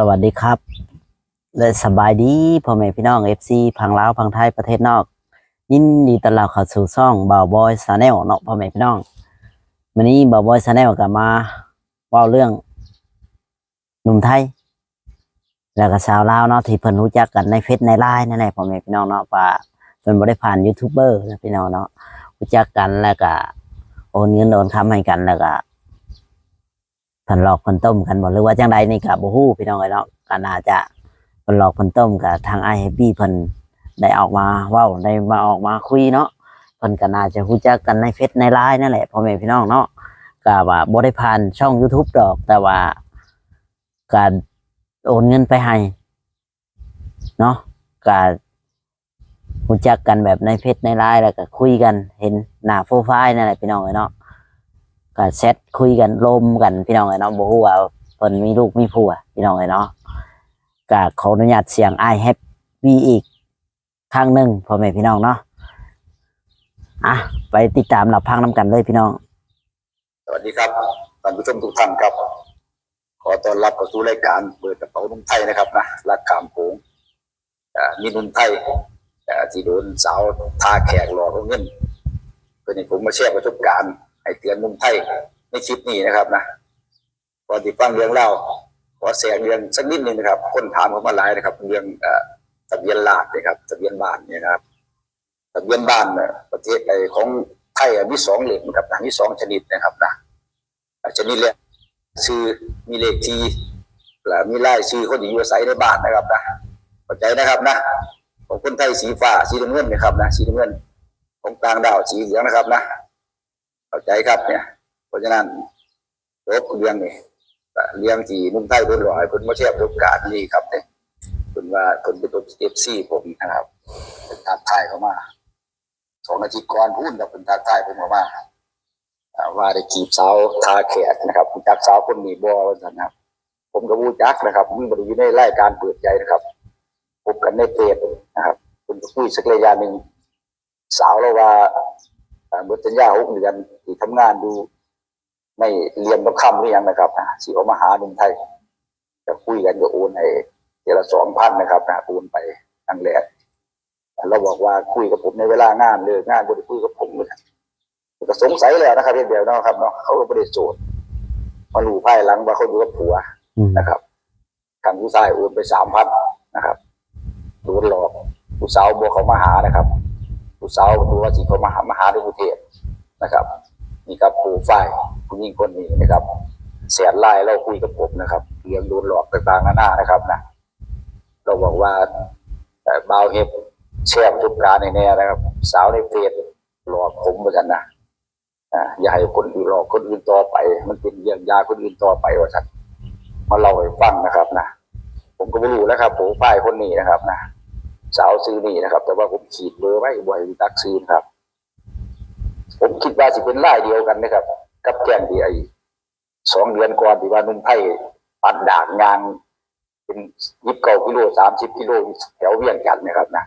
สวัสดีครับ และสบายดีพ่อแม่พี่น้องเอฟซีพังลาวพังไทยประเทศนอก ยินดีต้อนรับเข้าสู่ช่องบ่าวบอยซาแนลเนาะพ่อแม่พี่น้องวันนี้บ่าวบอยซาแนลก็มาเว่าเรื่องหนุ่มไทย แล้วก็สาวลาวเนาะที่เพิ่นรู้จักกันในเฟซในไลน์นั่นแหละพ่อแม่พี่น้องเนาะว่าเพิ่นบ่ได้ผ่านยูทูบเบอร์นะพี่น้องเนาะรู้จักกันแล้วก็โอนเงินโอนคำให้กันแล้วก็ เพิ่นหลอกเพิ่นต้มกันบ่หรือว่าจังใดนี่ก็บ่ฮู้พี่น้องเอ้ยเนาะก็น่าจะเพิ่นหลอกเพิ่นต้มกับทางไอแฮปปี้เพิ่นได้ออกมาเว้าได้มาออกมาคุยเนาะเพิ่นก็น่าจะรู้จักกันในเฟซในไลน์นั่นแหละพ่อแม่พี่น้องเนาะก็ว่าบ่ได้ผ่านช่อง YouTube ดอก แต่ว่าการโอนเงินไปให้เนาะก็รู้จักกันแบบในเฟซในไลน์แล้วก็คุยกัน เห็นหน้าโปรไฟล์นั่นแหละพี่น้องเอ้เนาะ ก็แชทคุยกันลมกันพี่น้องไอ้เนาะบ่ฮู้ว่าเพิ่นมีลูกมีผัวพี่น้องไอ้เนาะก็ขออนุญาตเสียง I Happy อีกครั้งหนึ่งพ่อแม่พี่น้องเนาะอะไปติดตามรับพังน้ำกันเลยพี่น้อง สวัสดีครับท่านผู้ชมทุกท่านครับ ขอต้อนรับเข้าสู่รายการเปิดกระเป๋านุ่มไทยนะครับนะรักขามโขงมีนุ่มไทยที่โดนสาวทาแขกหลอกเอาเงินเพื่อนผมมาแชร์ประสบการณ์ ให้เตือนนุ่มไทยในคลิปนี้นะครับนะก่อนที่ฟังเรื่องเล่าขอแสงเรื่องสักนิดหนึงนะครับ คนถามเข้ามาหลายนะครับ เรื่องทะเบียนลาดนะครับทะเบียนบ้านเนี่ยนะครับทะเบียนบ้านประเทศไอของไทยอะมีสองเหล่มครับนะมีสองชนิดนะครับนะชนิดแรกชื่อมีเลขทีและมีลายชื่อคนที่อยู่อาศัยในบ้านนะครับนะเข้าใจนะครับนะของคนไทยสีฟ้าสีน้ำเงินนะครับนะสีน้ำเงินของต่างดาวสีเหลืองนะครับนะ เข้าใจครับเนี่ย เพราะฉะนั้นรบเรื่องนี่เรื่องที่นุ่มไทยโดนหลอกให้คนมาเทียบรบการนี่ครับเนี่ยคุณว่าคนเป็นตัวเอฟซีผมนะครับเป็นทักทายเข้ามาสองอาทิตย์ก่อนพูดกับเป็นทักทายผมเข้ามาอ่าว่าได้จีบสาวทาแขกนะครับจักสาวคนนี้บ่ว่าซั่นนะครับ ผมก็รู้จักนะครับมีบริอยู่ในรายการเปิดใจนะครับพบกันในเฟซนะครับคุณคุยสักระยะหนึ่งสาวเราว่า เมื่อสัญญาหกเดือนที่ทำงานดูไม่เรียนต้องคำหรือยังนะครับอ่าสิเอามาหาหนุ่มไทยจะคุยกันก็โอนให้เดือนละสองพันนะครับนะโอนไปครั้งแรกเราบอกว่าคุยกับผมในเวลางานเลยงานบริคุยกับผมเลยก็สงสัยแล้วนะครับเพียงเดียวเนาะครับเนาะเขาก็ไม่ได้โสดมารู้ภายหลังว่าเขาอยู่กับผัวอืมนะครับทางผู้ชายโอนไปสามพันนะครับโดนหลอกผู้สาวบัวเขามาหานะครับ ผู้สาวตัวว่าสิเขามาหามหาในกรุเทพนะครับ นี่ครับผู้ฝ่ายผู้หญิงคนนี้นะครับแสนไลายเราคุยกับผมนะครับเรื่องโดนหลอกต่างๆนานานะครับนะเราบอกว่าแต่บาเฮ็บแชร์ประสบการในแน่นะครับ สาวในเฟซหลอกผมเหมือนกันนะอย่าให้คนอื่นหลอกคนอื่นต่อไป มันเป็นเรื่องยาคนอื่นต่อไปว่าสันมาเล่าให้ฟังนะครับนะผมก็ไม่รู้แล้วครับผมฝ่ายคนนี้นะครับนะ สาวซื้อนี่นะครับ แต่ว่าผมขีดเบอร์ไว้บ่อยตักซื้อนะครับ ผมคิดว่าสิเป็นรายเดียวกันนะครับ กับแกงดีไอสองเดือนก่อนที่ว่านุ่มไผ่ปัดด่างงานเป็นยิบเก้ากิโลสามสิบกิโลแถวเวียงจันทน์นะครับนะ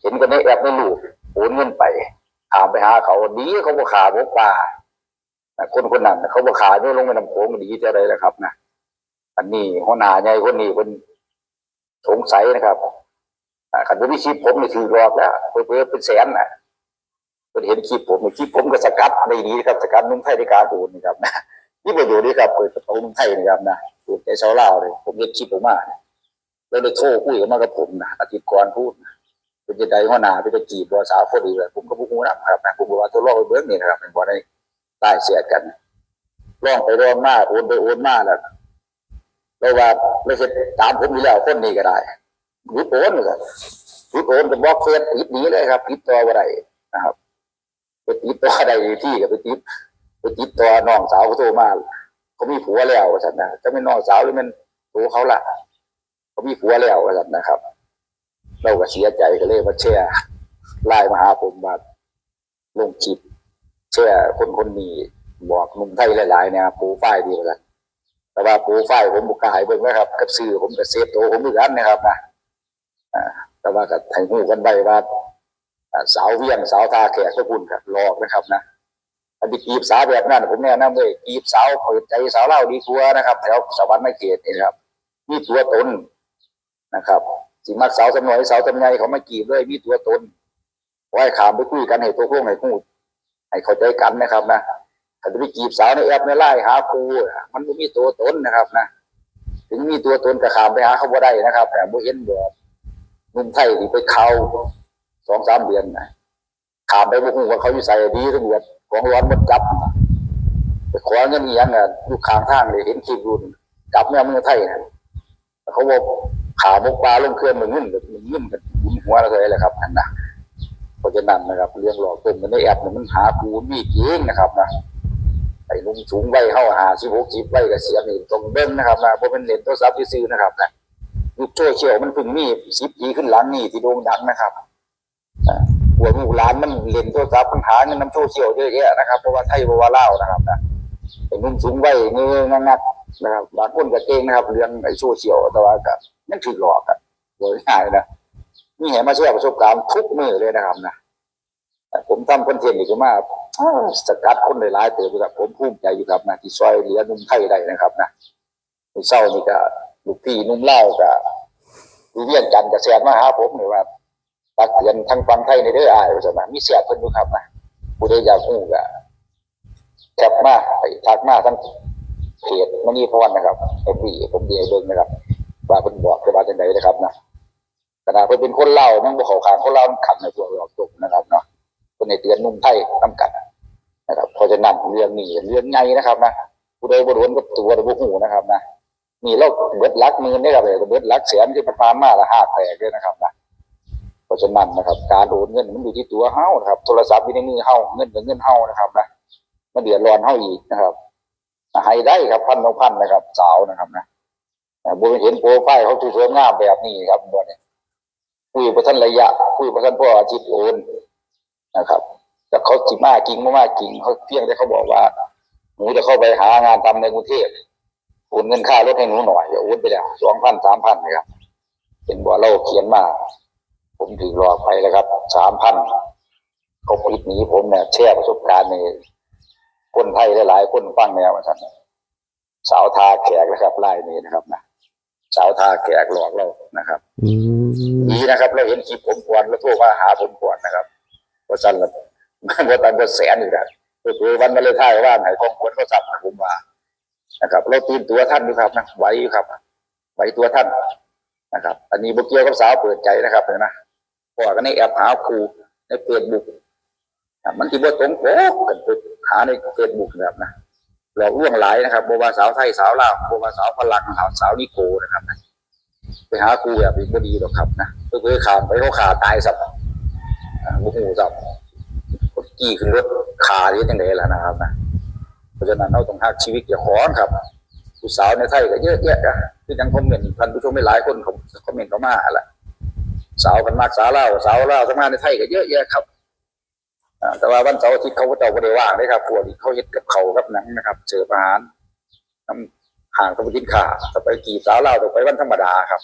เห็นกันในแอปในลูกโอนเงินไปถามไปหาเขาดีเขาบ่ขาบ่ปลาคนคนนั้นเขาบ่ขาเนี่ยลงไปน้ำโขงดีจะอะไรแล้วครับนะอันนี้หัวหน้าใหญ่คนนี้เป็นสงสัยนะครับ อ่าคันบ่มีคลิปผมนี่ถือรอบแล้วเพิ่นเป็นแสนนะเพิ่นเห็นคลิปผมนี่คลิปผมก็สกัดได้ดีครับสกัดนุ่งไทยในการโอนนี่ครับนะนี่ประโยชน์ดีครับเปิดประตูนุ่งไทยนี่ครับนะเปิดใจชาวลาวเลยผมเห็นคลิปผมมาแล้วได้โทรคุยกันมากับผมนะอาทิตย์ก่อนพูดเป็นจะได้หัวหน้าไปตะจีบบัวสาวพอดีเลยผมก็พูดนะครับนะผมบอกว่าตัวลอกไปเบิ้งนี่นะครับเป็นบ่ได้ใต้เสียกันร่องไปร่องมาโอนไปโอนมาแล้วแล้วว่าไม่เห็นตามผมอยู่แล้วคนนี้ก็ได้ หยุดโอนเลยครับหยุดโอนเป็นบล็อกเฟซปิดนี้เลยครับปิดตัวบ่ได้นะครับไปติดตัวได้ที่ก็ไปติดไปติดตัวน้องสาวเขาโทรมาเขามีผัวแล้วว่าสันนะจะเป็นน้องสาวหรือมันตัวเขาล่ะเขามีผัวแล้วว่าสันนะครับ เราก็เสียใจก็เลยมาแชร์ไลน์มาหาผมว่าลงคลิปแชร์คนคนนี้บอกหนุ่มไทยหลายๆเนี่ยปูฝ้ายดีกันแต่ว่าปูฝ้ายผมบุกกาให้เบิ่งนะครับ กับซื้อผมกับเซฟโตผมเหมือนกันนะครับนะ แต่ว่ากับไทยหูกันไปว่าสาวเวียงสาวตาแขกทุกคนครับหลอกนะครับนะอันที่กีบสาวแบบนั้นผมแนะนำเลยกีบสาวเปิดใจสาวเล่าดีกว่านะครับแถวสวรรค์ไม่เขตนี่นะครับมีตัวตนนะครับสิมักสาวสำน้อยสาวสำใหญ่เขามากีบเลยมีตัวตนไหว้ขามไปคุยกันให้ตัวพวกให้พูดให้เข้าใจกันนะครับนะถ้าไปจีบสาวในแอปในไล่หาครูอะมันไม่มีตัวตนนะครับนะ ถึงมีตัวตนก็ขามไปหาเขาบ่ได้นะครับ แต่บ่เห็นแบ นุ่มไทยที่ไปเขาสองสามเดือนนะขามไปบ่ฮู้ว่าเขาอยู่ใส่ดีตำรวจของร้อนมันจับไปขอเงินอหย่างอะอยู่ข้างทางเลยเห็นคลิปอยู่จับแม่มือไทยนะเขาบอกขาบกปลาลงเครื่องมันเงินแบบมันเงินกันบุญหัวเลยแหละครับนั่นนะเพราะฉะนั้นนะครับ เรื่องหลอกต้มมันในแอปเนี่มันหาปูมีเองนะครับนะไอ้นุ่มสูงไว้เข้าหาสิบหกสิบไว้กับเสียนี่ตรงเบิ้งนะครับนะเพราะมันเล่นโทรศัพท์ที่ซื้อนะครับนะ ยุคโซเชียลมันเพิ่งมีสิบปีขึ้นหลังนี่ที่โด่งดังนะครับหัวลูกหลานมันเล่นโทรศัพท์มันหาเงินน้ำโซเชียลเยอะแยะนะครับเพราะว่าไทยเพราะว่าเล่าวนะครับนะเป็นนุ่มสูงไว้เงื้องักนะครับบางคนก็เก่งนะครับ เรื่องไอ้โซเชียลแต่ว่าก็ยังถูกหลอกกันโดยง่ายนะนี่เห็นมาแชร์ประสบการณ์ทุกมือเลยนะครับนะผมทำคอนเทนต์นี่ก็มาสกัดคนหลายๆเติบอยู่ครับผมภูมิใจอยู่ครับนะที่ซอยเหลือนุ่มไทยได้นะครับนะเศร้านี่ก็ ลูกพี่นุ่มเล่าวก็ดูเวียนจันทร์กับแซนมาหาผมเลยว่าตักเตือนทั้งฟังไทยในเด้ออายว่าซั่นะมีเสียเพิ่นอยู่ครับนะผู้ใดอยากรู้ก็แคปมาไปทักมาทั้งเพจมณีพรนะครับเอ็มวีผมดีไอ้เบิ้งนะครับว่าเพิ่นบอกจะว่าจังไดนะครับนะขณะเพิ่นเป็นคนเล่านั่งบ่เข้าข้างคนเล่ามันขัดในตัวหลอกตกนะครับเนาะเพิ่นในเตือนนุ่มไทยนํกันนะครับเพราะฉะนั้นเรื่องนี้เรื่องใหญ่นะครับนะผู้ใดบ่โดนกับตัวหรือบ่ฮู้นะครับนะ นี่เราเบิดลักมื่นได้ครับเลยเบิดลักแสนที่ผ่านมาละห้าแตกเลยนะครับนะเพราะฉะนั้นนะครับ การโอนเงินมันอยู่ที่ตัวเฮ้านะครับ โทรศัพท์อยู่ในมือเฮ้าเงินเป็นเงินเฮ้านะครับนะมาเดือดร้อนเฮ้าอีกนะครับให้ได้ครับพันสองพันนะครับ สาวนะครับนะบนเห็นโปรไฟล์เขาสวยงามแบบนี้ครับบนนี้คุยประทันระยะคุยประทันพ่ออาทิตย์โอนนะครับแต่เขาจิมาจริงม่าจริงเขาเพียงแต่เขาบอกว่าหนูจะเข้าไปหางานทำในกรุงเทพ โอนเงินค่ารถให้หนูหน่อยเดี๋ยวโอนไปแล้วสองพันสามพันนะครับเป็นบ่เราเขียนมา ผมถือรอกไปแล้วครับสามพันเขาปิดหนีผมเนี่ยแชร์ประสบการณ์ในคนไทยหลายๆคนฟังแนวมาท่านสาวทาแขกนะครับไล่นี้นะครับนะสาวทาแขกหลอกเรานะครับอืมดีนะครับเราเห็นคลิปผมก่อนแล้วโทรมาหาผมก่อนนะครับเพราะฉะนั้นมันว่าตันก็แสนอยู่นะก็คือวันมาเลยท่ายว่าไหนของควรก็สับผมว่า นะครับเราตื่นตัวท่านอยู่ครับนะไหวอยู่ครับไหวตัวท่านนะครับ อันนี้บุกเกียวกับสาวเปิดใจนะครับเห็นไหมพอกันในแอปหาครูในเฟซบุ๊กมันที่ว่าตรงโป๊กกันไปหาในเฟซบุ๊กนะครับนะหลอกลวงหลายนะครับบว่าสาวไทยสาวลาวบว่าสาวพลังสาวสาวนิโกนะครับนะไปหาครูแบบนี้ก็ดีหรอกครับนะเพื่อขามไปเขาขาตายสับอ่าโอ้โหสับกี้ขึ้นรถขาที่จังไดล่ะนะครับนะ ราะฉะนั้นเราต้องหักชีวิตอย่าขอนครับ ผู้สาวในไทยก็เยอะแยะอะที่ยังคอมเมนต์ท่านผู้ชมไม่หลายคนเขาคอมเมนต์เขามาแหละสาวกันมากสาวเล่าสาวเล่าวทำงานในไทยก็เยอะแยะครับแต่ว่าวันเสาร์อาทิตย์เขาก็จ้าบ่ได้ว่างเลยครับพวกเขาเฮ็ดกับเขากับหนังนะครับเสิร์ฟอาหารน้ำห่างเขาไปกินข้าวถ้าไปกี่สาวเล่าวต้อไปวันธรรมดาครับ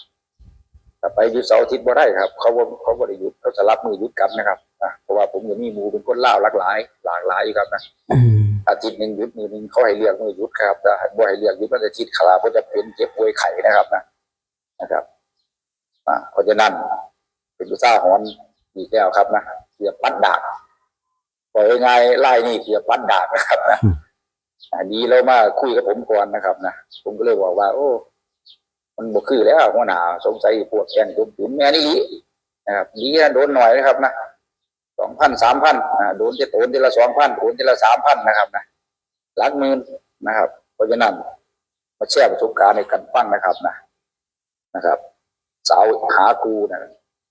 ถ้าไปยุดเสาร์อาทิตย์บ่ได้ครับ เขาเขาบ่ได้หยุดเขาจะรับมือยุดกลับนะครับเพราะว่าผมก็มีหมู่เป็นคนเล่าหลากหลาย หลากหลายอยู่ครับนะ อืมอาทิตย์หนึ่งหยุดมือหนึ่งเขาให้เลือกมือหยุดครับแต่บ่ให้เลือกหยุดวันอาทิตย์ขาเขาจะเป็นเจ็บป่วยไข้นะครับนะนะครับอ่าเพราะฉะนั้นเป็นผู้สร้างหอนอีกแล้วครับนะเสียบปัดดากปล่อยง่ายๆไล่นี่เสียบปัดดากนะครับนะอันนี้เรามาคุยกับผมก่อนนะครับนะผมก็เลยบอกว่า โอ้ มันบกคือแล้วหัวหน้าสงสัยพวกแกงตุ่มตุ๋มแม่นี่ลีนะครับลีนะโดนหน่อยนะครับนะ สองพันสามพันอ่าโดนจะโดนทีละสองพันโดนทีละสามพันนะครับนะหลักหมื่นนะครับ เพราะฉะนั้นมาแชร์ประสบการณ์ในการฟังนะครับนะนะครับ สาวหาครูนะ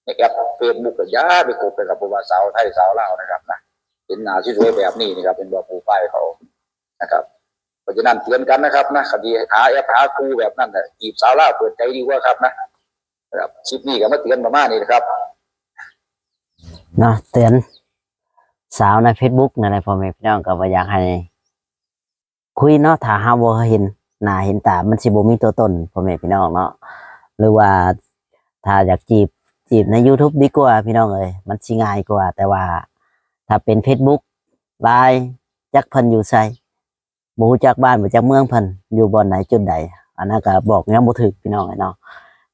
ในแอปเฟซบุ๊กก็อย่าไปคบไปกับผู้ว่าสาวไทยสาวลาวนะครับนะเป็นหน้าที่สวยแบบนี้นะครับ เป็นแบบโปรไฟล์เขานะครับเพราะฉะนั้นเตือนกันนะครับนะคดีหาแอปหาครูแบบนั้นน่ะจีบสาวลาวเปิดใจดีกว่าครับนะนะครับคลิปนี้ก็มาเตือนประมาณนี้นะครับ เนาะเตือนสาวใน Facebook นั่นะพ่อแม่พี่น้องก็บ่อยากให้คุยเนาะถ้าหาบ่เห็นหน้าเห็นตามันสิบ่มีตัวตนพ่อแม่พี่น้องเนาะหรือว่าถ้าอยากจีบจีบใน YouTube ดีกว่าพี่น้องเอ้ยมันสิง่ายกว่า แต่ว่าถ้าเป็น Facebook ไลน์จักเพิ่นอยู่ไสบ่ฮู้จักบ้านบ่จักเมืองเพิ่นอยู่บ่อนไหนจุดใดอันนั้นก็บอกยังบ่ถึกพี่น้องเนาะ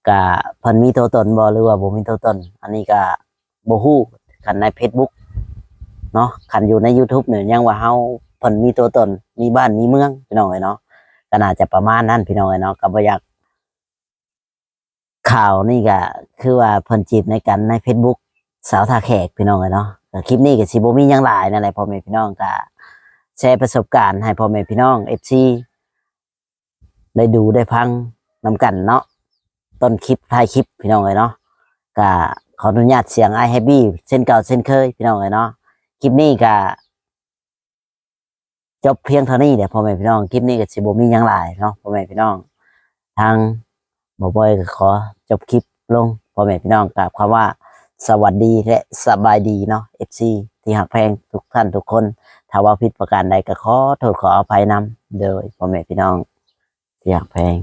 ก็เพิ่นมีตัวตนบ่หรือว่าบ่มีตัวตน อันนี้ก็บ่ฮู้ คันใน Facebook เนาะคันอยู่ใน YouTube เนี่ยยังว่าเฮาเพิ่นมีตัวตนมีบ้านมีเมืองพี่น้องเนาะก็น่าจะประมาณนั้นพี่น้องเนาะก็บ่อยากข่าวนี่ก็คือว่าเพิ่นจีบในกันใน Facebook สาวทาแขกพี่น้องเนาะคลิปนี้ก็สิบ่มียังหลายนั่นแหละพ่อแม่พี่น้องก็แชร์ประสบการณ์ให้พ่อแม่พี่น้อง FC ได้ดูได้พังนำกันเนาะต้นคลิปท้ายคลิปพี่น้องเลยเนาะก็ ออนุญาตเสียงไอแฮปปี้เช่นเก่าเช่นเคยพี่น้องเลยเนาะคลิปนี้ก็จบเพียงเท่านี้เดี๋ยวพ่อแม่พี่น้องคลิปนี้ก็สิบ่มียังหลายเนาะพ่อแม่พี่น้องทางบอบอยก็ขอจบคลิปลงพ่อแม่พี่น้องกราบคำว่าสวัสดีและสบายดีเนาะ FC ที่หักแพงทุกท่านทุกคนถ้าว่าผิดประการใดก็ขอโทษขออภัยนำโดยพ่อแม่พี่น้องที่หักแพง